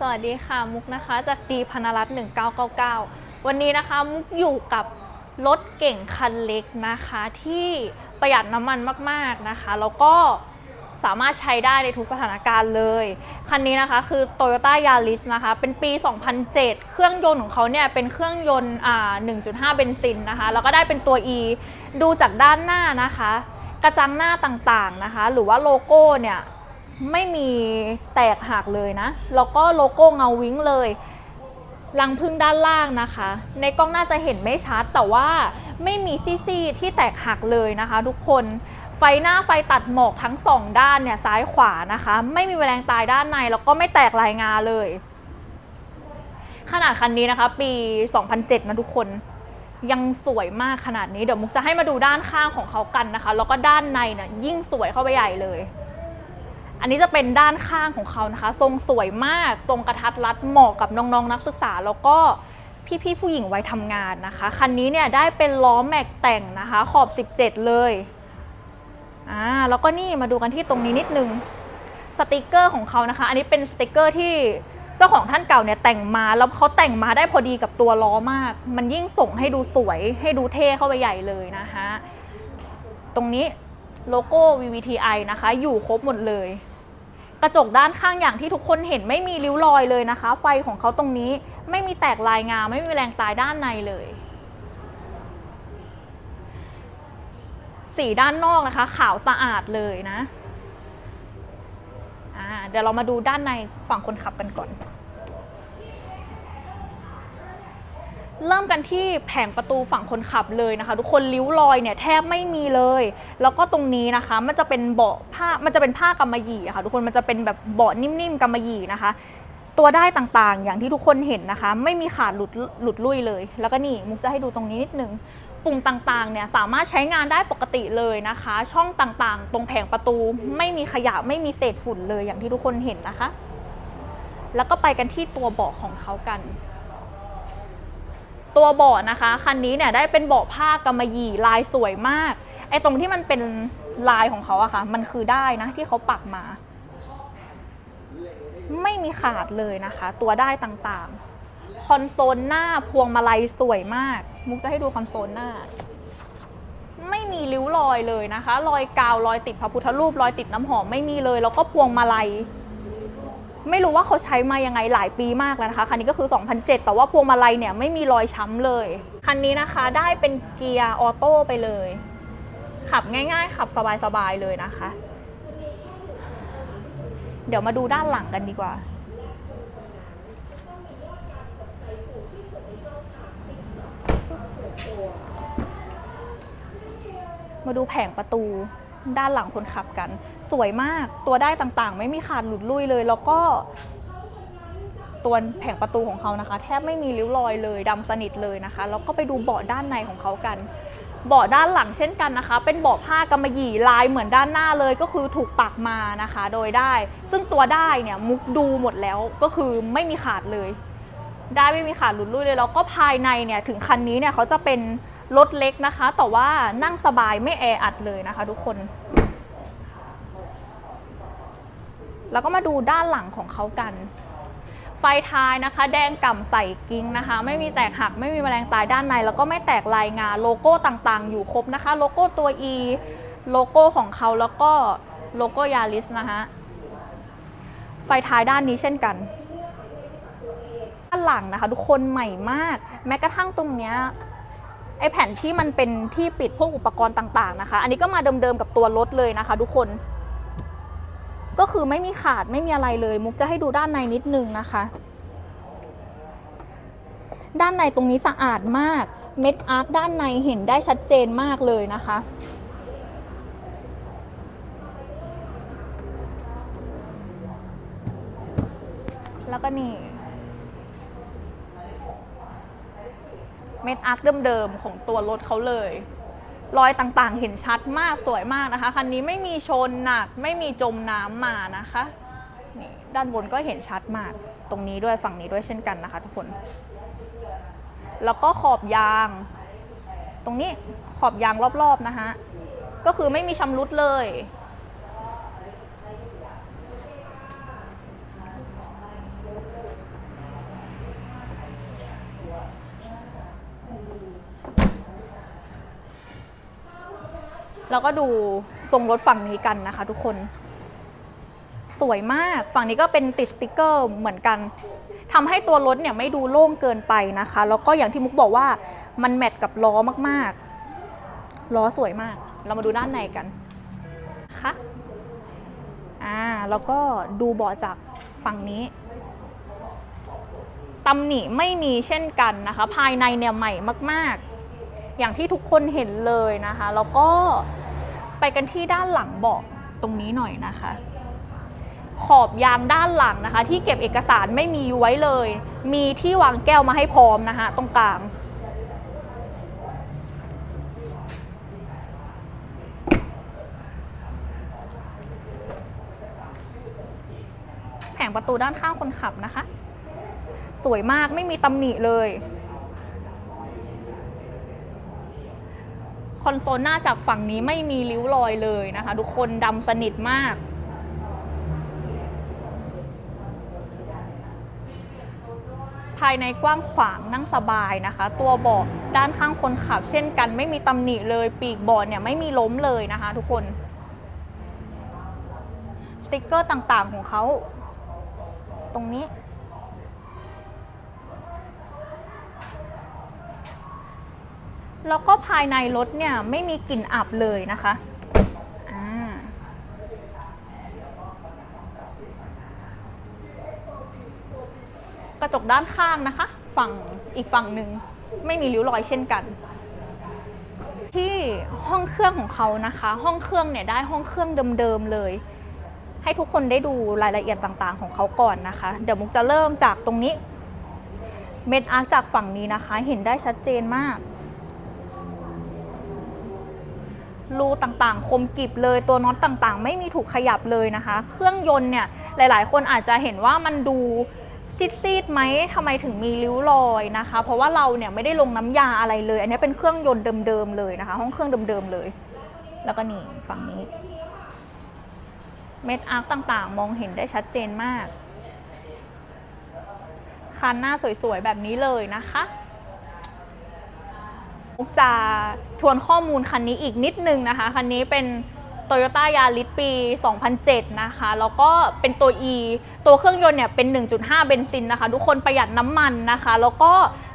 สวัสดีค่ะมุกนะคะจากดีพนรัตน์1999 วันนี้นะคะมุกอยู่กับรถเก่งคันเล็กนะคะ ที่ประหยัดน้ำมันมากๆนะคะ แล้วก็สามารถใช้ได้ในทุกสถานการณ์เลย คันนี้นะคะคือ Toyota Yaris นะคะ เป็นปี 2007 เครื่องยนต์ของเขาเนี่ย เป็นเครื่องยนต์อ่า1.5 เบนซินนะคะ แล้วก็ได้เป็นตัว E ดูจากด้านหน้านะคะ กระจังหน้าต่างๆนะคะ หรือว่าโลโก้เนี่ย ไม่มีแตกหักเลยนะ แล้วก็โลโก้เงาวิ้งเลยรังพึ่งด้านล่างนะคะ ในกล้องน่าจะเห็นไม่ชัดแต่ว่าไม่มีซี่ๆที่แตกหักเลยนะคะ ทุกคนไฟหน้าไฟตัดหมอกทั้งสองด้านเนี่ยซ้ายขวานะคะ ไม่มีแมลงตายด้านในแล้วก็ไม่แตกลายงาเลย ขนาดคันนี้นะคะ ปี 2007 นะทุกคนยังสวยมากขนาดนี้เดี๋ยวมุกจะให้มาดูด้านข้างของเขากันนะคะ แล้วก็ด้านในเนี่ยยิ่งสวยเข้าไปใหญ่เลย อันนี้จะเป็นด้านข้างของเขานะคะ ทรงสวยมาก ทรงกระทัดรัดเหมาะกับน้องๆนนักศึกษา แล้วก็พี่ๆผู้หญิงวัยทำงานนะคะ คันนี้เนี่ยได้เป็นล้อแม็กแต่งนะคะ ขอบ 17 เลยอ่าแล้วก็นี่มาดูกันที่ตรงนี้นิดนึงสติกเกอร์ของเขานะคะ อันนี้เป็นสติกเกอร์ที่เจ้าของท่านเก่าเนี่ยแต่งมาแล้วเขาแต่งมาได้พอดีกับตัวล้อมาก มันยิ่งส่งให้ดูสวยให้ดูเท่เข้าไปใหญ่เลยนะคะ ตรงนี้ โลโก้ VVTi นะคะ อยู่ครบหมดเลย กระจกด้านข้างอย่างที่ทุกคนเห็นไม่มีริ้วรอยเลยนะคะ ไฟของเขาตรงนี้ไม่มีแตกลายงาไม่มีแรงตายด้านในเลย สีด้านนอกนะคะ ขาวสะอาดเลยนะอ่าเดี๋ยวเรามาดูด้านในฝั่งคนขับกันก่อน เริ่มกันที่แผงประตูฝั่งคนขับเลยนะคะ ทุกคนริ้วรอยเนี่ยแทบไม่มีเลย แล้วก็ตรงนี้นะคะ มันจะเป็นเบาะผ้ามันจะเป็นผ้ากำมะหยี่ะค่ะ ทุกคนมันจะเป็นแบบเบาะนิ่มๆกำมะหยี่นะคะ ตัวได้ต่างๆ อย่างที่ทุกคนเห็นนะคะ ไม่มีขาดหลุดหลุดลุ่ยเลย แล้วก็นี่มุกจะให้ดูตรงนี้นิดนึงปุ่มต่างๆเนี่ยสามารถใช้งานได้ปกติเลยนะคะ ช่องต่างๆ ตรงแผงประตู ไม่มีขยะไม่มีเศษฝุ่นเลยอย่างที่ทุกคนเห็นนะคะ แล้วก็ไปกันที่ตัวเบาะของเขากัน ตัวเบาะนะคะ คันนี้เนี่ยได้เป็นเบาะผ้ากำมะหยี่ลายสวยมาก ไอ้ตรงที่มันเป็นลายของเขาอะค่ะ มันคือได้นะที่เขาปักมา ไม่มีขาดเลยนะคะ ตัวได้ต่างๆ คอนโซลหน้าพวงมาลัยสวยมาก มุกจะให้ดูคอนโซลหน้า ไม่มีริ้วรอยเลยนะคะ รอยกาวรอยติดพระพุทธรูปรอยติดน้ำหอมไม่มีเลย แล้วก็พวงมาลัย ไม่รู้ว่าเขาใช้มายังไงหลายปีมากแล้วนะคะคันนี้ก็คือ 2007 แต่ว่าพวงมาลัยเนี่ยไม่มีรอยช้ำเลย คันนี้นะคะได้เป็นเกียร์ออโต้ไปเลย ขับง่ายๆ ขับสบายๆเลยนะคะ เดี๋ยวมาดูด้านหลังกันดีกว่ามาดูแผงประตูด้านหลังคนขับกัน สวยมากตัวได้ต่างๆ ไม่มีขาดหลุดลุ่ยเลย แล้วก็ ตัวแผงประตูของเขานะคะ แทบไม่มีริ้วรอยเลยดำสนิทเลยนะคะ แล้วก็ไปดูเบาะด้านในของเขากันเบาะด้านหลังเช่นกันนะคะ เป็นเบาะผ้ากำมะหยี่ลายเหมือนด้านหน้าเลยก็คือถูกปักมานะคะ โดยได้ ซึ่งตัวได้เนี่ยมุกดูหมดแล้วก็คือไม่มีขาดเลย ได้ไม่มีขาดหลุดลุ่ยเลยแล้วก็ภายในเนี่ยถึงคันนี้เนี่ยเขาจะเป็นรถเล็กนะคะ แต่ว่านั่งสบายไม่แออัดเลยนะคะ ทุกคน แล้วก็มาดูด้านหลังของเขากัน ไฟท้ายนะคะ แดงก่ำใส่กิ้งนะคะ ไม่มีแตกหักไม่มีแมลงตายด้านใน แล้วก็ไม่แตกลายงาโลโก้ต่างๆ อยู่ครบนะคะ โลโก้ตัว E โลโก้ของเขาแล้วก็โลโก้ยาริสนะคะไฟท้ายด้านนี้เช่นกันด้านหลังนะคะ ทุกคนใหม่มาก แม้กระทั่งตรงเนี้ยไอแผ่นที่มันเป็นที่ปิดพวกอุปกรณ์ต่างๆนะคะ อันนี้ก็มาเดิมๆกับตัวรถเลยนะคะ ทุกคน ก็คือไม่มีขาดไม่มีอะไรเลย มุกจะให้ดูด้านในนิดนึงนะคะ ด้านในตรงนี้สะอาดมาก เม็ดอาร์คด้านในเห็นได้ชัดเจนมากเลยนะคะแล้วก็นี่ เม็ดอาร์คเดิมๆของตัวรถเขาเลย รอยต่างๆ เห็นชัดมากสวยมากนะคะคันนี้ไม่มีชนหนักไม่มีจมน้ำมานะคะนี่ด้านบนก็เห็นชัดมาก ตรงนี้ด้วยฝั่งนี้ด้วยเช่นกันนะคะ ทุกคน แล้วก็ขอบยาง ตรงนี้ขอบยางรอบๆนะคะก็คือไม่มีชำรุดเลย แล้วก็ดูทรงรถฝั่งนี้กันนะคะ ทุกคน สวยมากฝั่งนี้ก็เป็นติดสติกเกอร์เหมือนกันทำให้ตัวรถเนี่ยไม่ดูโล่งเกินไปนะคะ แล้วก็อย่างที่มุกบอกว่ามันแมทกับล้อมากๆ ล้อสวยมาก เรามาดูด้านในกันนะคะอ่าแล้วก็ดูเบาะจากฝั่งนี้ตำหนิไม่มีเช่นกันนะคะ ภายในเนี่ยใหม่มาก ๆ อย่างที่ทุกคนเห็นเลยนะคะ แล้วก็ ไปกันที่ด้านหลังเบาะตรงนี้หน่อยนะคะ ขอบยางด้านหลังนะคะ ที่เก็บเอกสารไม่มีไว้เลย มีที่วางแก้วมาให้พร้อมนะคะตรงกลางแผงประตูด้านข้างคนขับนะคะ สวยมากไม่มีตำหนิเลย คอนโซลหน้าจากฝั่งนี้ไม่มีริ้วรอยเลยนะคะ ทุกคนดำสนิทมาก ภายในกว้างขวางนั่งสบายนะคะ ตัวเบาะด้านข้างคนขับ เช่นกันไม่มีตำหนิเลยปีกเบาะเนี่ยไม่มีล้มเลยนะคะ ทุกคนสติกเกอร์ต่างๆของเขา ตรงนี้ แล้วก็ภายในรถเนี่ยไม่มีกลิ่นอับเลยนะคะกระจกด้านข้างนะคะ ฝั่งอีกฝั่งหนึ่งไม่มีริ้วรอยเช่นกัน ที่ห้องเครื่องของเขานะคะ ห้องเครื่องเนี่ยได้ห้องเครื่องเดิมๆเลย ให้ทุกคนได้ดูรายละเอียดต่างๆ ของเขาก่อนนะคะ เดี๋ยวมุกจะเริ่มจากตรงนี้ เม็ดอาร์จากฝั่งนี้นะคะ เห็นได้ชัดเจนมาก รูต่างๆ คมกริบเลยตัวน็อตต่างๆ ไม่มีถูกขยับเลยนะคะ เครื่องยนต์เนี่ยหลายๆ คนอาจจะเห็นว่ามันดูซีดๆไหมทำไมถึงมีริ้วรอยนะคะ เพราะว่าเราเนี่ยไม่ได้ลงน้ำยาอะไรเลย อันนี้เป็นเครื่องยนต์เดิมๆเลยนะคะ ห้องเครื่องเดิมๆเลย แล้วก็นี่ฝั่งนี้ เม็ดอาร์คต่างๆ มองเห็นได้ชัดเจนมากคันหน้าสวยๆแบบนี้เลยนะคะ จะทวนข้อมูลคันนี้อีกนิดนึงนะคะ คันนี้เป็น Toyota Yaris ปี 2007 นะคะ แล้วก็เป็นตัว E ตัวเครื่องยนต์เนี่ยเป็น 1.5 เบนซินนะคะ ทุกคนประหยัดน้ำมันนะคะ แล้วก็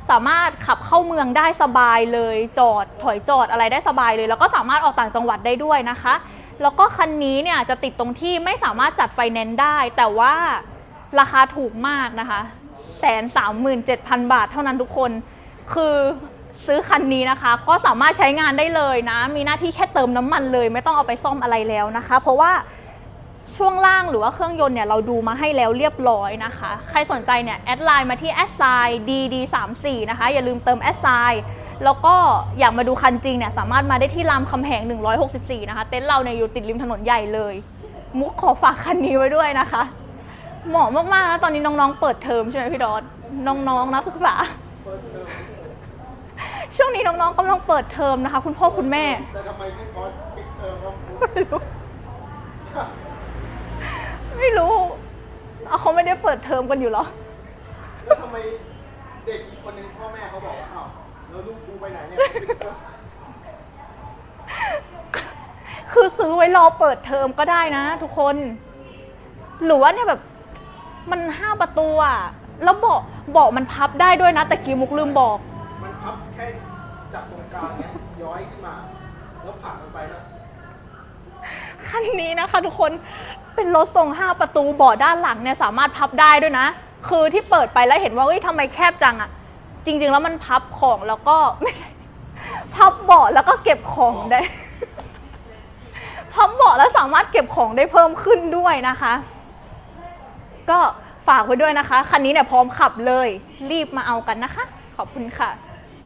สามารถขับเข้าเมืองได้สบายเลย จอดถอยจอดอะไรได้สบายเลย แล้วก็สามารถออกต่างจังหวัดได้ด้วยนะคะ แล้วก็คันนี้เนี่ยจะติดตรงที่ไม่สามารถจัดไฟแนนซ์ได้ แต่ว่าราคาถูกมากนะคะแสนสามหมื่นเจ็ดพันบาทเท่านั้นทุกคน คือ ซื้อคันนี้นะคะ ก็สามารถใช้งานได้เลยนะ มีหน้าที่แค่เติมน้ำมันเลย ไม่ต้องเอาไปซ่อมอะไรแล้วนะคะ เพราะว่าช่วงล่างหรือว่าเครื่องยนต์เนี่ยเราดูมาให้แล้วเรียบร้อยนะคะ ใครสนใจเนี่ยแอดไลน์มาที่แอดไซน์ dd34 นะคะ อย่าลืมเติมแอดไซน์แล้วก็อยากมาดูคันจริงเนี่ยสามารถมาได้ที่รามคำแหง 164 นะคะ เต็นท์เราเนี่ยอยู่ติดริมถนนใหญ่เลย มุกขอฝากคันนี้ไว้ด้วยนะคะ เหมาะมากๆนะตอนนี้น้องๆ เปิดเทอมใช่ไหมพี่ดอทน้องๆนักศึกษา ช่วงนี้น้องๆกำลังเปิดเทอมนะคะ คุณพ่อคุณแม่ แต่ทำไมพี่พอสปิดเทอมครับไม่รู้ ไม่รู้เอาเขาไม่ได้เปิดเทอมกันอยู่เหรอ แล้วทำไมเด็กอีกคนหนึ่งพ่อแม่เขาบอกว่าอ้าวแล้วลูกกูไปไหนเนี่ยปิดเทอมคือซื้อไว้รอเปิดเทอมก็ได้นะ ทุกคน หรือว่าเนี่ยแบบมันห้าประตูอะแล้วเบาะเบาะมันพับได้ด้วยนะแต่กี้มุกลืมบอก มันพับแค่ จับตรงกลางเนี่ยย้อยขึ้นมา แล้วผลักมันไปแล้วคันนี้นะคะทุกคนเป็นรถทรง 5 ประตูเบาะด้านหลังเนี่ยสามารถพับได้ด้วยนะ คือที่เปิดไปแล้วเห็นว่าเฮ้ยทำไมแคบจังอะจริง ๆ แล้วมันพับของแล้วก็ไม่ใช่พับเบาะแล้วก็เก็บของได้ พับเบาะแล้วสามารถเก็บของได้เพิ่มขึ้นด้วยนะคะ ก็ฝากไว้ด้วยนะคะ คันนี้เนี่ยพร้อมขับเลย รีบมาเอากันนะคะ ขอบคุณค่ะ